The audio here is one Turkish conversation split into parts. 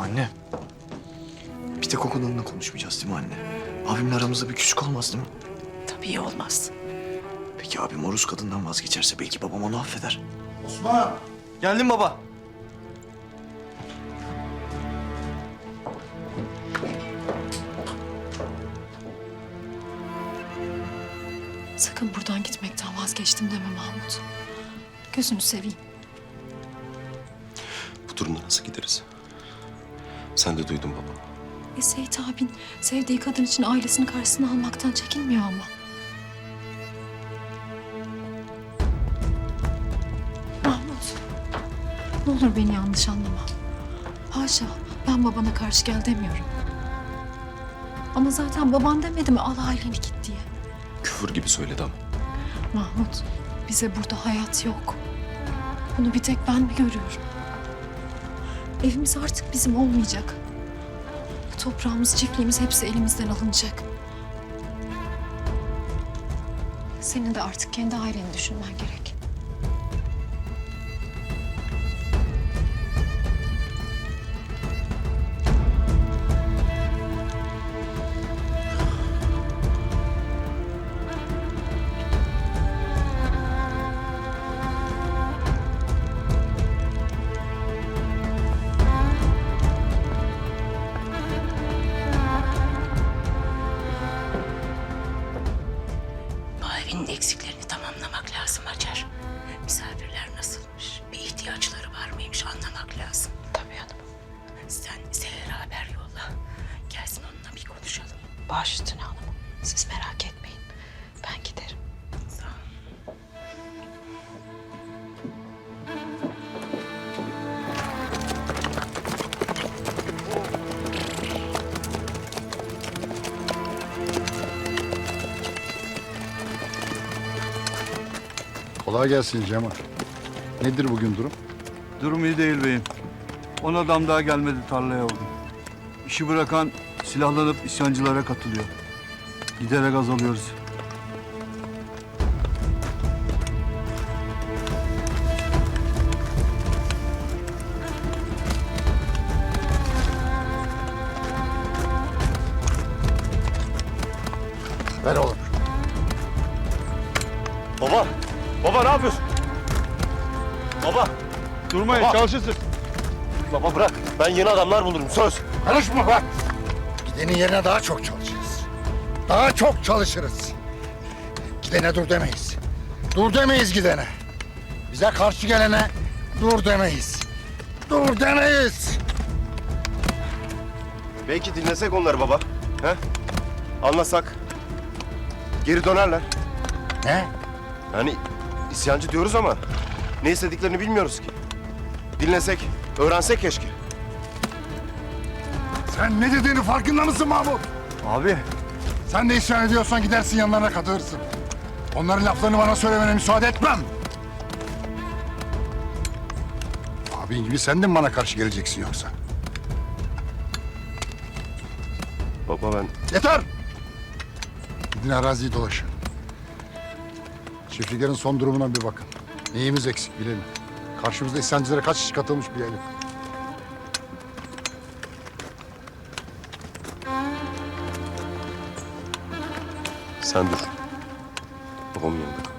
Anne. Bir tek o konuda konuşmayacağız değil mi anne? Abimle aramızda bir küslük olmaz değil mi? Tabii olmaz. Peki abim o Rus kadından vazgeçerse belki babam onu affeder. Osman! Geldim baba. Sakın buradan gitmekten vazgeçtim deme Mahmut. Gözünü seveyim. Bu durumda nasıl gideriz? Sen de duydun baba. E Seyit abin sevdiği kadın için ailesini karşısına almaktan çekinmiyor ama. Mahmut. Ne olur beni yanlış anlama. Haşa ben babana karşı gel demiyorum. Ama zaten baban demedi mi al aileni git diye. Küfür gibi söyledi ama. Mahmut bize burada hayat yok. Bunu bir tek ben mi görüyorum? Evimiz artık bizim olmayacak. Toprağımız, çiftliğimiz hepsi elimizden alınacak. Senin de artık kendi aileni düşünmen gerek. Eksiklerini Kolay gelsin Cemal. Nedir bugün durum? Durum iyi değil beyim. On adam daha gelmedi tarlaya bugün. İşi bırakan silahlanıp isyancılara katılıyor. Giderek azalıyoruz. Ver oğlum. Baba! Baba ne yapıyorsun? Baba! Durmayın Baba. çalışırsın. Baba bırak. Ben yeni adamlar bulurum söz. Karışma bak. Gidenin yerine daha çok çalışırız. Daha çok çalışırız. Gidene dur demeyiz. Dur demeyiz gidene. Bize karşı gelene dur demeyiz. Dur demeyiz. Belki dinlesek onları baba. He? Anlasak. Geri dönerler. Ne? Yani isyancı diyoruz ama ne istediklerini bilmiyoruz ki. Dinlesek, öğrensek keşke. Sen ne dediğini farkında mısın Mahmut? Abi Sen de isyan ediyorsan gidersin yanlarına katılırsın. Onların laflarını bana söylemene müsaade etmem. Abin gibi sen de mi bana karşı geleceksin yoksa? Baba ben Yeter! Gidin araziyi dolaşın. Çiftliklerin son durumuna bir bakın. Neyimiz eksik bilelim. Karşımızda isyancılara kaç kişi katılmış bilelim. Sen dur. Babamın yanında kal.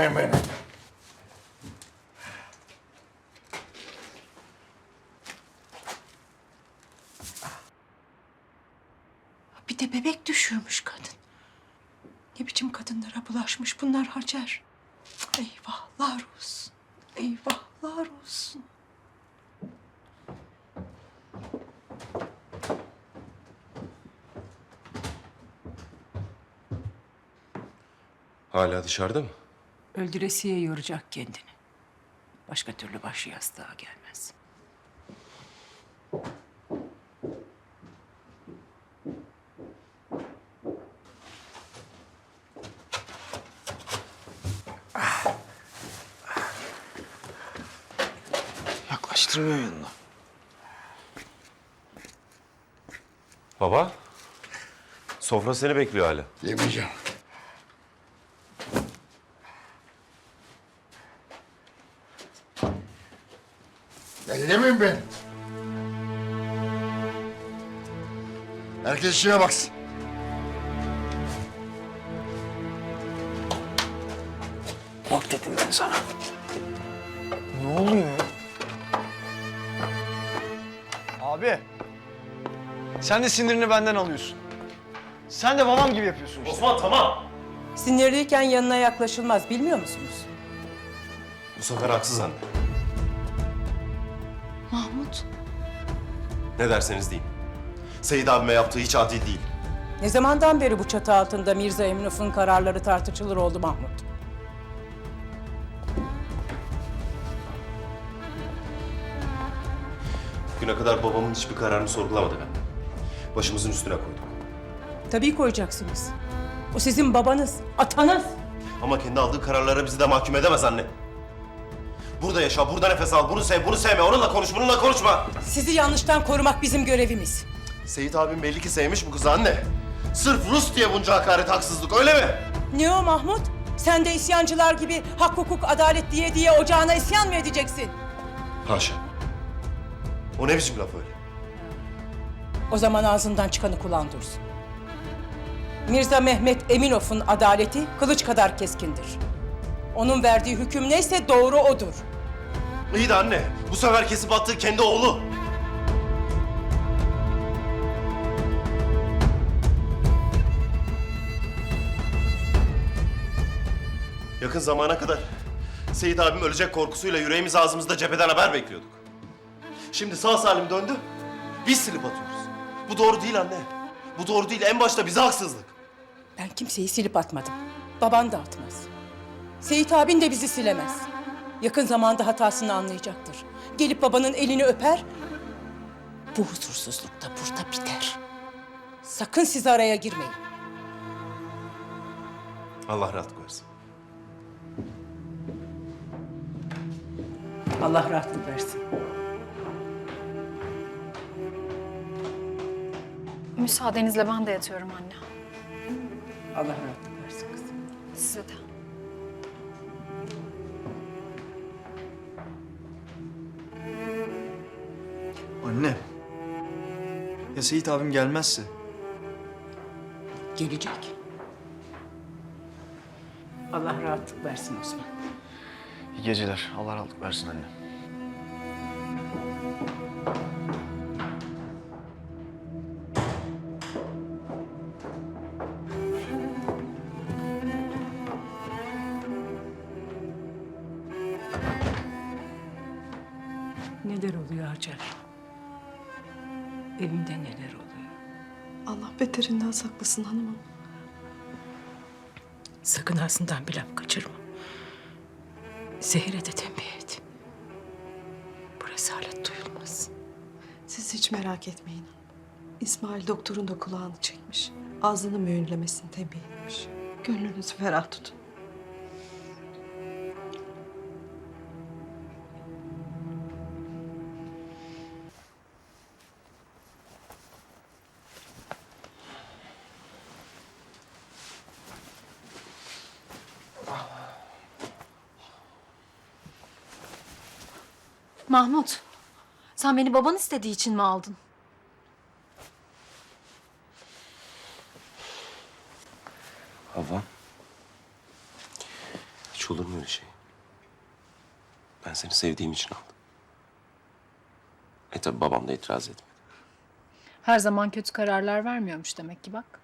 Bırakmayın beni. Bir de bebek düşürmüş kadın. Ne biçim kadınlara bulaşmış bunlar Hacer. Eyvahlar olsun. Eyvahlar olsun. Hala dışarıda mı? Öldüresiye yoracak kendini. Başka türlü başı yastığa gelmez. Yaklaştırmıyor yanına. Baba. Sofra seni bekliyor hala. Yemeyeceğim. Ellemeyin beni. Herkes işine baksın. Bak dedim ben sana. Ne oluyor ya? Abi. Sen de sinirini benden alıyorsun. Sen de babam gibi yapıyorsun işte. Sinirliyken yanına yaklaşılmaz bilmiyor musunuz? Bu sefer haksız anne. Mahmut, Ne derseniz deyin. Seyit abime yaptığı hiç adil değil. Ne zamandan beri bu çatı altında Mirza Eminof'un kararları tartışılır oldu Mahmut? Bugüne kadar babamın hiçbir kararını sorgulamadı ben. Başımızın üstüne koyduk. Tabii koyacaksınız. O sizin babanız, atanız. Ama kendi aldığı kararlara bizi de mahkum edemez anne. Burada yaşa, burada nefes al, bunu sev, bunu sevme, onunla konuş, bununla konuşma. Sizi yanlıştan korumak bizim görevimiz. Seyit abim belli ki sevmiş bu kızı anne. Sırf Rus diye bunca hakaret, haksızlık öyle mi? Ne o Mahmut? Sen de isyancılar gibi hak hukuk adalet diye diye ocağına isyan mı edeceksin? Haşa. O ne biçim laf öyle? O zaman ağzından çıkanı kulağın dursun. Mirza Mehmet Eminof'un adaleti kılıç kadar keskindir. Onun verdiği hüküm neyse doğru odur. İyi anne, bu sefer kesip attığı kendi oğlu. Yakın zamana kadar Seyit abim ölecek korkusuyla yüreğimiz ağzımızda cepheden haber bekliyorduk. Şimdi sağ salim döndü, biz silip atıyoruz. Bu doğru değil anne. Bu doğru değil, en başta bize haksızlık. Ben kimseyi silip atmadım. Baban da atmaz. Seyit abin de bizi silemez. Yakın zamanda hatasını anlayacaktır. Gelip babanın elini öper. Bu huzursuzluk da burada biter. Sakın siz araya girmeyin. Allah rahatlık versin. Allah rahatlık versin. müsaadenizle ben de yatıyorum anne. Allah rahatlık Anne. Ya Seyit abim gelmezse? Gelecek. Allah rahatlık versin Osman. İyi geceler. Allah rahatlık versin anne. Neler oluyor Hacer? Evimde neler oluyor? Allah beterinden saklasın hanımım. Sakın ağzından bir laf kaçırma. Zehir'e de tembih et. Bu rezalet duyulmaz. Siz hiç merak etmeyin. İsmail doktorun da kulağını çekmiş. Ağzını mühürlemesini tembih etmiş. Gönlünüzü ferah tutun. Mahmut, sen beni baban istediği için mi aldın? Hava. Hiç olur mu öyle şey? Ben seni sevdiğim için aldım. E tabi babam da itiraz etmedi. Her zaman kötü kararlar vermiyormuş demek ki bak.